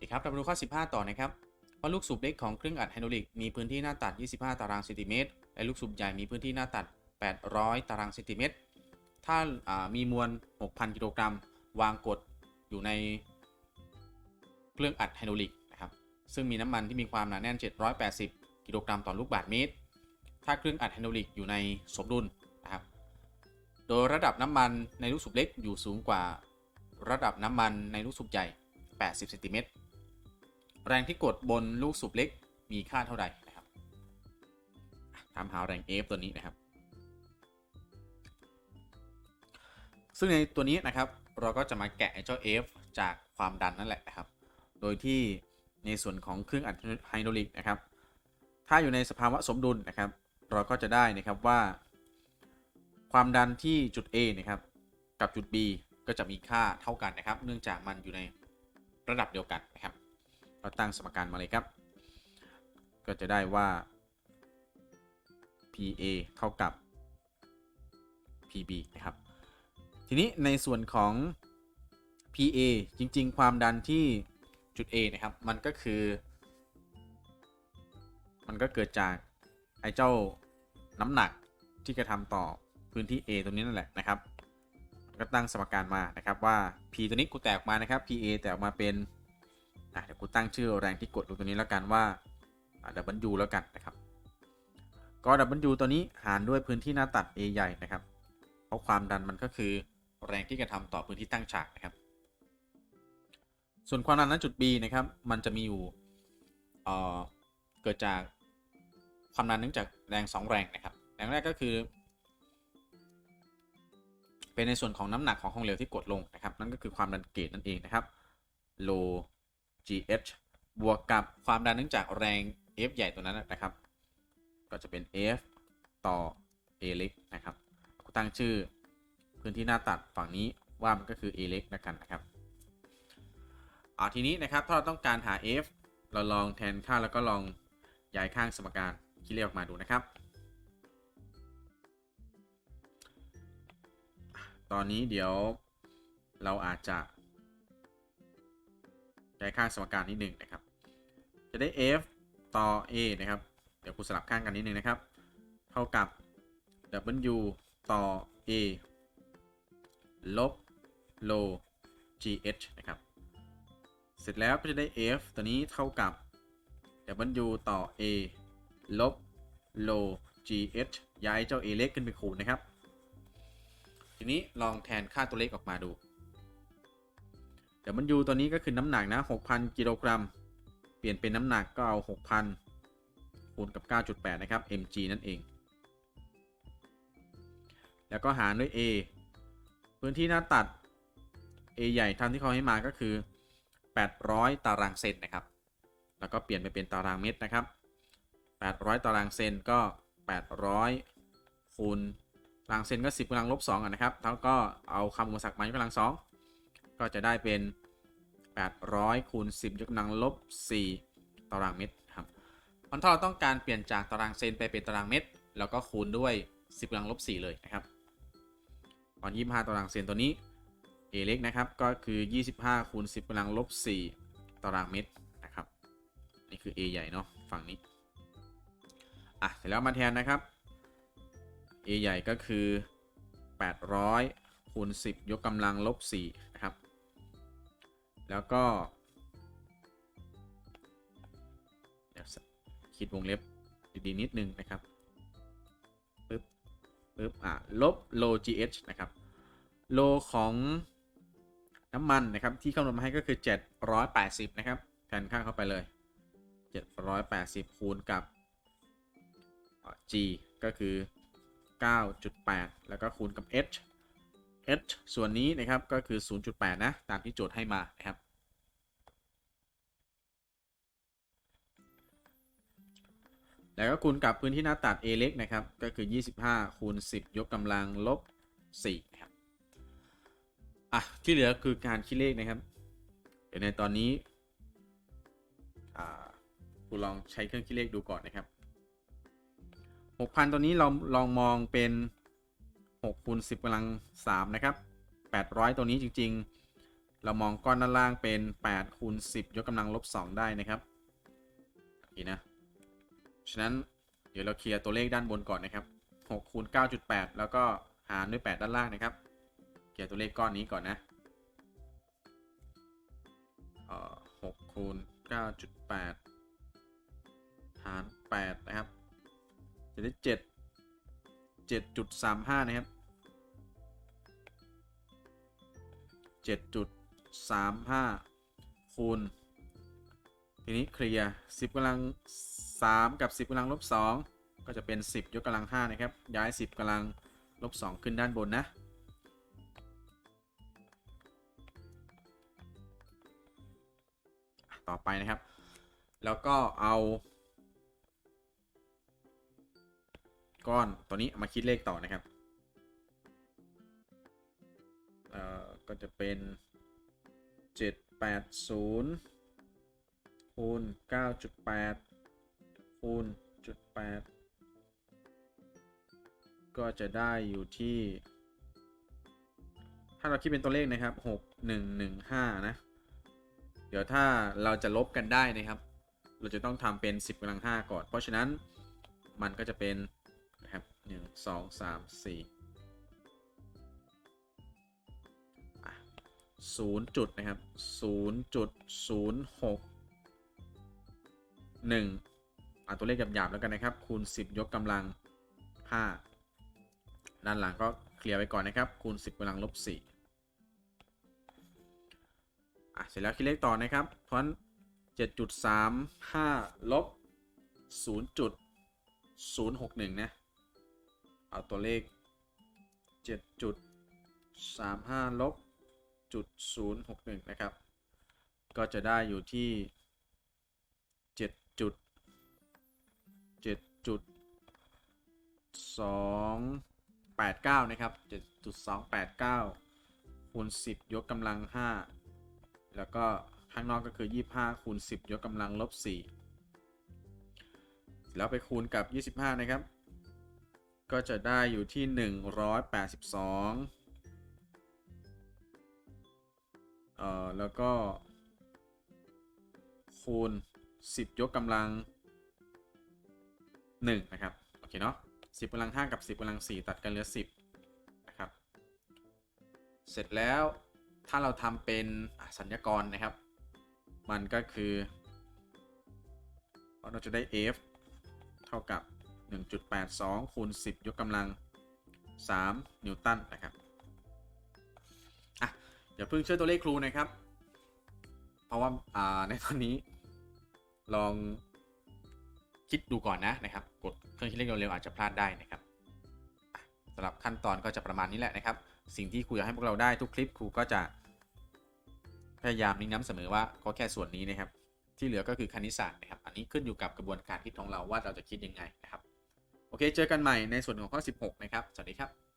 สวัสดีครับเรามาดูข้อ 15 ต่อนะครับว่าลูกสูบเล็กของเครื่องอัดไฮดรอลิกมีพื้นที่หน้าตัด 25 ตารางเซนติเมตรและลูกสูบใหญ่มีพื้นที่หน้าตัด 800 ตารางเซนติเมตรถ้ามีมวล 6,000 กิโลกรัม วางกดอยู่ในเครื่องอัดไฮดรอลิกนะครับซึ่งมีน้ำมันที่มีความหนาแน่น 780 กิโลกรัมต่อลูกบาศก์เมตร ถ้าเครื่องอัดไฮดรอลิกอยู่ในสมดุลนะครับโดยระดับน้ำมันในลูกสูบเล็กอยู่สูงกว่าระดับน้ำมันในลูกสูบใหญ่ 80 เซนติเมตร แรงที่กดบนลูกสูบเล็กมีค่าเท่าใดนะครับอะตามหาแรง F ตัวนี้นะครับ ซึ่งในตัวนี้นะครับเราก็จะมาแกะเจ้า F จากความดันนั่นแหละนะครับ โดยที่ในส่วนของเครื่องอัดไฮดรอลิกนะครับ ถ้าอยู่ในสภาวะสมดุลนะครับ เราก็จะได้นะครับว่า ความดันที่จุด A นะครับกับจุด B ก็จะมีค่าเท่ากันนะครับ เนื่องจากมันอยู่ในระดับเดียวกันนะครับ เราตั้งสมการมาเลยครับ ก็จะได้ว่า PA เท่ากับ PB นะครับ ทีนี้ในส่วนของ PA จริง ๆ ความดันที่จุด A นะครับ มันก็คือ มันก็เกิดจาก ไอ้เจ้าน้ำหนักที่กระทำต่อพื้นที่ A ตรงนี้นั่นแหละนะครับ ก็ตั้งสมการมานะครับว่า P ตัวนี้กูแตกออกมานะครับ PA แตกออกมาเป็น อะเดี๋ยวกูตั้งชื่อแรงที่กดลงตัวนี้แล้วกันว่าดับเบิลยูแล้วกันนะครับก็ดับเบิลยูตัวนี้หารด้วยพื้นที่หน้าตัด A ใหญ่นะครับ เพราะความดันมันก็คือแรงที่กระทำต่อพื้นที่ตั้งฉากนะครับ ส่วนความดันณจุด B นะครับ มันจะมีอยู่เอ่อเกิดจากความดันเนื่องจากแรง 2 แรงนะครับ แรงแรกก็คือ เป็นในส่วนของน้ำหนักของของเหลวที่กดลงนะครับ นั่นก็คือความดันเกจนั่นเองนะครับ low gh บวกกับความดันเนื่องจากแรง F ใหญ่ตัวนั้นนะครับ ก็จะเป็น F ต่อ A เล็กนะครับตั้งชื่อพื้นที่หน้าตัดฝั่งนี้ว่ามันก็คือ A เล็กแล้วกันนะครับเอาทีนี้นะครับถ้าเราต้องการหา F เราลองแทนค่าแล้วก็ลองย้ายข้างสมการที่เรียกออกมาดูนะครับ ตอนนี้เดี๋ยวเราอาจจะ ย้ายข้างสมการนิดหนึ่งนะครับ จะได้ f ต่อ a นะครับ เดี๋ยวกูสลับข้างกันนิดหนึ่งนะครับ เท่ากับ w ต่อ a ลบ l o g h นะครับ เสร็จแล้วก็จะได้ f ตัวนี้เท่ากับ w ต่อ a ลบ l o g h ย้ายเจ้า a เล็กขึ้นไปคูณนะครับ ทีนี้ลองแทนค่าตัวเลขออกมาดู เดี๋ยวมันยูตัวนี้ก็คือน้ำหนักนะ6,000กิโลกรัม เปลี่ยนเป็นน้ำหนักก็เอา 6,000คูณกับ 9.8 นะครับ mg นั่นเอง แล้วก็หารด้วย a พื้นที่หน้าตัด a ใหญ่ทำที่เขาให้มาก็คือ 800 ตารางเซนนะครับ แล้วก็เปลี่ยนไปเป็นตารางเมตรนะครับ 800 ตารางเซนก็ 800คูณตารางเซนก็ 10กำลังลบ2อะนะครับแล้วก็เอาคำอุปสรรคมายกกำลัง2 ก็จะได้เป็น 800คูณ10 ยกกำลังลบ 4 ตารางเมตรครับมันถ้าเราต้องการเปลี่ยนจากตารางเซนไปเป็นตารางเมตร แล้วก็คูณด้วย 10กำลังลบ 4 เลยนะครับตอน25 ตารางเซนตัวนี้ a เล็กนะครับ ก็คือ 25คูณ10กำลังลบ 4 ตารางเมตรนะครับ นี่คือ a ใหญ่เนาะฝั่งนี้ อะ เสร็จแล้วมาแทนนะครับ a ใหญ่ก็คือ 800คูณ10 ยกกำลังลบ4นะครับ แล้วก็คิดวงเล็บดีๆนิดนึงนะครับปึ๊บปึ๊บอะลบ low gh นะครับโลของน้ำมันนะครับ ที่คำนวณมาให้ก็คือ 780 นะครับแทนค่าเข้าไปเลย 780 คูณกับ g ก็คือ 9.8 แล้วก็คูณกับ h h ส่วนนี้นะครับก็คือ 0.8 นะ ตามที่โจทย์ให้มานะครับ แล้วก็คูณกับพื้นที่หน้าตัด a เล็กนะครับ ก็คือ 25 คูณ 10 ยกกำลังลบ4นะครับ อะ ที่เหลือคือการคิดเลขนะครับ เดี๋ยวในตอนนี้อ่ากูลองใช้เครื่องคิดเลขดูก่อนนะครับ 6,000 ตัวนี้เราลองมองเป็น 6คูณ10กำลัง 3 นะครับ 800 ตัวนี้จริง ๆ เรามองก้อนด้านล่างเป็น8คูณ10 ยกกำลังลบ 2 ได้นะครับนี่นะ ฉะนั้นเดี๋ยวเราเคลียร์ตัวเลขด้านบนก่อนนะครับ6คูณ9.8 แล้วก็หารด้วย 8 ด้านล่างนะครับ เคลียร์ตัวเลขก้อนนี้ก่อนนะเอ่อ6คูณ9.8 หาร 8 นะครับจะได้7 7.35 นะครับ 7.35 คูณ ทีนี้เคลียร์ 10กำลัง 3 กับ 10กำลังลบ 2 ก็จะเป็น 10 ยกกำลัง 5 นะครับ ย้าย 10กำลังลบ 2 ขึ้นด้านบนนะ ต่อไปนะครับ แล้วก็เอา ก้อนตัวนี้มาคิดเลขต่อนะครับ เอ่อ ก็จะเป็น 780คูณ9.8คูณจุด8ก็จะได้อยู่ที่ ถ้าเราคิดเป็นตัวเลขนะครับ 6115 นะ เดี๋ยวถ้าเราจะลบกันได้นะครับ เราจะต้องทำเป็น 10กำลัง5ก่อน เพราะฉะนั้นมันก็จะเป็น นะครับ1 2 3 4อะ0จุดนะครับ0.06 1อะตัวเลขหยาบๆแล้วกันนะครับ คูณ 10 ยกกำลัง 5 ด้านหลังก็เคลียร์ไว้ก่อนนะครับ คูณ 10กำลังลบ4อะเสร็จแล้วคิดเลขต่อนะครับ เพราะฉะนั้น7.35ลบ0.061 นะ เอาตัวเลข 7.35 ลบจุด061 นะครับ ก็จะได้อยู่ที่ 7 จุด 7 จุด 289 นะครับ 7.289 คูณ 10 ยกกำลัง 5 แล้วก็ข้างนอกก็คือ 25 คูณ 10 ยกกำลังลบ 4 แล้วไปคูณกับ 25 นะครับ ก็จะได้อยู่ที่ 182 เอ่อ แล้วก็ คูณ 10 ยกกำลัง 1 นะครับ โอเคเนาะ10กำลัง 5 กับ 10กำลัง 4 ตัดกันเหลือ 10 นะครับ เสร็จแล้วถ้าเราทำเป็นสัญญากรนะครับ มันก็คือ เราจะได้ f เท่ากับ 1.82คูณ10 ยกกำลัง 3 นิวตันนะครับอะอย่าเพิ่งเชื่อตัวเลขครูนะครับ เพราะว่าอ่าในตอนนี้ลองคิดดูก่อนนะนะครับ กดเครื่องคิดเลขเร็วๆอาจจะพลาดได้นะครับสำหรับขั้นตอนก็จะประมาณนี้แหละนะครับ สิ่งที่ครูอยากให้พวกเราได้ทุกคลิปครูก็จะ พยายามนิ้นย้ำเสมอว่าก็แค่ส่วนนี้นะครับ ที่เหลือก็คือคณิตศาสตร์นะครับ อันนี้ขึ้นอยู่กับกระบวนการคิดของเราว่าเราจะคิดยังไงนะครับ โอเค เจอกันใหม่ในส่วนของข้อ 16 นะครับ สวัสดีครับ